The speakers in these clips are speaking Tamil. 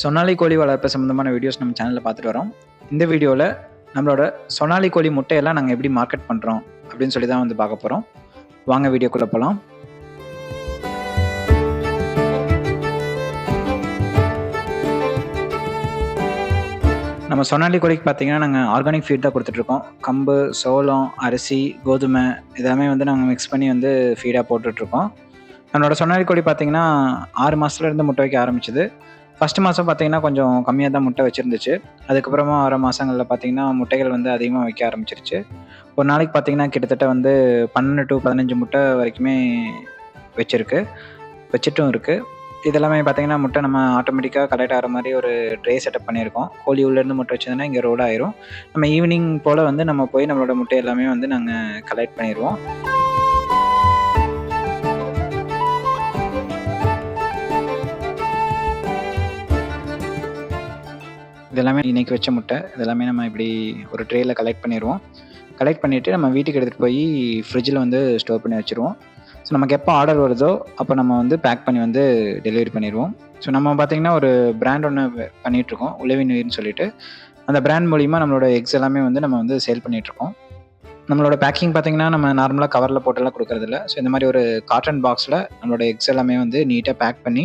சொனாலி கோழி வளர்ப்பு சம்மந்தமான வீடியோஸ் நம்ம சேனலில் பார்த்துட்டு வரோம். இந்த வீடியோவில் நம்மளோட சொனாலி கோழி முட்டையெல்லாம் நாங்கள் எப்படி மார்க்கெட் பண்ணுறோம் அப்படின்னு சொல்லி தான் வந்து பார்க்க போகிறோம் வாங்க வீடியோக்குள்ளே போகலாம் நம்ம சொனாலி கோழிக்கு பார்த்தீங்கன்னா நாங்கள் ஆர்கானிக் ஃபீட் தான் கொடுத்துட்ருக்கோம் கம்பு சோளம் அரிசி கோதுமை இதெல்லாமே வந்து நாங்கள் மிக்ஸ் பண்ணி வந்து ஃபீடாக போட்டுட்ருக்கோம் நம்மளோட சொனாலி கோழி பார்த்தீங்கன்னா ஆறு மாதத்துலேருந்து முட்டை வைக்க ஆரம்பிச்சது. ஃபஸ்ட் மாதம் பார்த்தீங்கன்னா கொஞ்சம் கம்மியாக தான் முட்டை வச்சுருந்துச்சு. அதுக்கப்புறமா வர மாதங்களில் பார்த்தீங்கன்னா முட்டைகள் வந்து அதிகமாக வைக்க ஆரம்பிச்சிருச்சு. ஒரு நாளைக்கு பார்த்தீங்கன்னா கிட்டத்தட்ட வந்து பன்னெண்டு டு பதினஞ்சு முட்டை வரைக்குமே வச்சுருக்கு. வச்சுட்டும் இருக்குது இதெல்லாமே பார்த்தீங்கன்னா முட்டை நம்ம ஆட்டோமேட்டிக்காக கலெக்ட் ஆகிற மாதிரி ஒரு ட்ரே செட்டப் பண்ணியிருக்கோம். கோழி உள்ளேருந்து முட்டை வச்சதுன்னா இங்கே ரோடாயிரும் நம்ம ஈவினிங் போல் வந்து நம்ம போய் நம்மளோட முட்டை எல்லாமே வந்து நாங்கள் கலெக்ட் பண்ணிடுவோம் இதெல்லாமே இன்னைக்கு வச்ச முட்டை. இதெல்லாமே நம்ம இப்படி ஒரு ட்ரேயில் கலெக்ட் பண்ணிடுவோம் கலெக்ட் பண்ணிவிட்டு நம்ம வீட்டுக்கு எடுத்துகிட்டு போய் ஃப்ரிட்ஜில் வந்து ஸ்டோர் பண்ணி வச்சுருவோம். ஸோ நமக்கு எப்போ ஆர்டர் வருதோ அப்போ நம்ம வந்து பேக் பண்ணி வந்து டெலிவரி பண்ணிடுவோம் ஸோ நம்ம பார்த்திங்கன்னா ஒரு பிராண்ட் ஒன்று பண்ணிகிட்ருக்கோம் உழவி நீர்னு சொல்லிட்டு. அந்த பிராண்ட் மூலிமா நம்மளோட எக்ஸ் எல்லாமே வந்து நம்ம வந்து சேல் பண்ணிகிட்ருக்கோம் நம்மளோட பேக்கிங் பார்த்தீங்கன்னா நம்ம நார்மலாக கவரில் போட்டெல்லாம் கொடுக்குறதில்ல. ஸோ இந்த மாதிரி ஒரு காட்டன் பாக்ஸில் நம்மளோட எக்ஸ் எல்லாமே வந்து நீட்டாக பேக் பண்ணி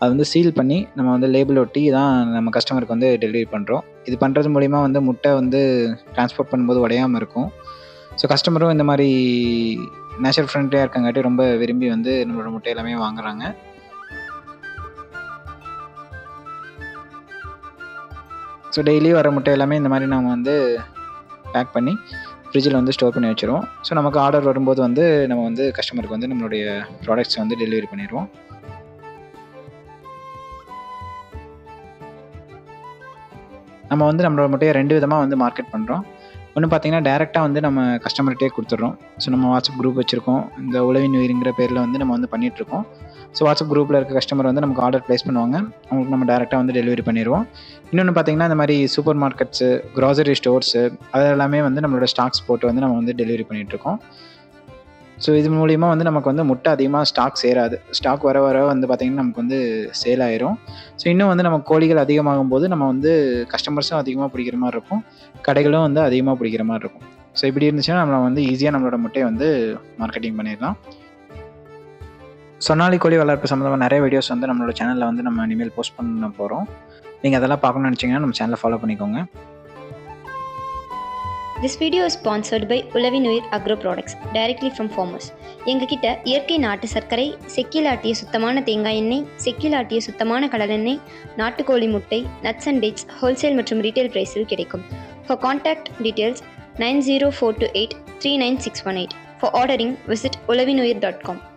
அது வந்து சீல் பண்ணி நம்ம வந்து லேபிள் ஒட்டி தான் நம்ம கஸ்டமருக்கு வந்து டெலிவரி பண்ணுறோம் இது பண்ணுறது மூலிமா வந்து முட்டை வந்து டிரான்ஸ்போர்ட் பண்ணும்போது உடையாமல் இருக்கும். ஸோ கஸ்டமரும் இந்த மாதிரி நேச்சுரல் ஃப்ரெண்ட்லியாக இருக்கங்காட்டி ரொம்ப விரும்பி வந்து நம்மளோட முட்டை எல்லாமே வாங்குறாங்க. ஸோ டெய்லி வர முட்டை எல்லாமே இந்த மாதிரி நம்ம வந்து பேக் பண்ணி ஃப்ரிட்ஜில் வந்து ஸ்டோர் பண்ணி வச்சுருவோம். ஸோ நமக்கு ஆர்டர் வரும்போது வந்து நம்ம வந்து கஸ்டமருக்கு வந்து நம்மளுடைய ப்ராடக்ட்ஸ் வந்து டெலிவரி பண்ணிடுவோம். நம்ம வந்து நம்மளோட முட்டையை ரெண்டு விதமாக வந்து மார்க்கெட் பண்ணுறோம் ஒன்று பார்த்தீங்கன்னா டேரெக்டாக வந்து நம்ம கஸ்டமர்கிட்டே கொடுத்துட்றோம். ஸோ நம்ம வாட்ஸ்அப் குரூப் வச்சுருக்கோம். இந்த உழவின் உயிருங்கிற பேரில் வந்து நம்ம வந்து பண்ணிகிட்ருக்கோம் ஸோ வாட்ஸ்அப் குரூப்பில் இருக்க கஸ்டமர் வந்து நமக்கு ஆர்டர் ப்ளேஸ் பண்ணுவாங்க. அவங்களுக்கு நம்ம டேரெக்டாக வந்து டெலிவரி பண்ணிடுவோம். இன்னொன்று பார்த்தீங்கன்னா இந்த மாதிரி சூப்பர் மார்க்கெட்ஸு க்ராசரி ஸ்டோர்ஸு அதெல்லாமே வந்து நம்மளோட ஸ்டாக்ஸ் போட்டு வந்து நம்ம வந்து டெலிவரி பண்ணிகிட்ருக்கோம் ஸோ இது மூலிமா வந்து நமக்கு வந்து முட்டை அதிகமாக ஸ்டாக் சேராது. ஸ்டாக் வர வர வந்து பார்த்திங்கன்னா நமக்கு வந்து சேல் ஆயிரும். ஸோ இன்னும் வந்து நம்ம கோழிகள் அதிகமாகும் போது நம்ம வந்து கஸ்டமர்ஸும் அதிகமாக பிடிக்கிற மாதிரி இருக்கும். கடைகளும் வந்து அதிகமாக பிடிக்கிற மாதிரி இருக்கும். ஸோ இப்படி இருந்துச்சுன்னா நம்ம வந்து ஈஸியாக நம்மளோட முட்டையை வந்து மார்க்கெட்டிங் பண்ணிடலாம். சொன்னாலி கோழி வளர்ப்பு சம்மந்தமாக நிறைய வீடியோஸ் வந்து நம்மளோட சேனலில் வந்து நம்ம இனிமேல் போஸ்ட் பண்ண போகிறோம் நீங்கள் அதெல்லாம் பார்க்கணும்னு நினச்சிங்கன்னா நம்ம சேனலை ஃபாலோ பண்ணிக்கோங்க. This video sponsored by by Ulavinuyir agro products directly from farmers எங்ககிட்ட இயற்கை நாட்டு சர்க்கரை செக்கில் ஆட்டிய சுத்தமான தேங்காய் எண்ணெய் செக்கில் ஆட்டிய சுத்தமான கடலெண்ணெய் நாட்டுக்கோழி முட்டை நட்ஸ் அண்ட் டேட்ஸ் ஹோல்சேல் மற்றும் ரீட்டைல் பிரைஸில் கிடைக்கும். For contact details nine zero four two eight three nine six one eight for ordering visit Ulavinuyir dot com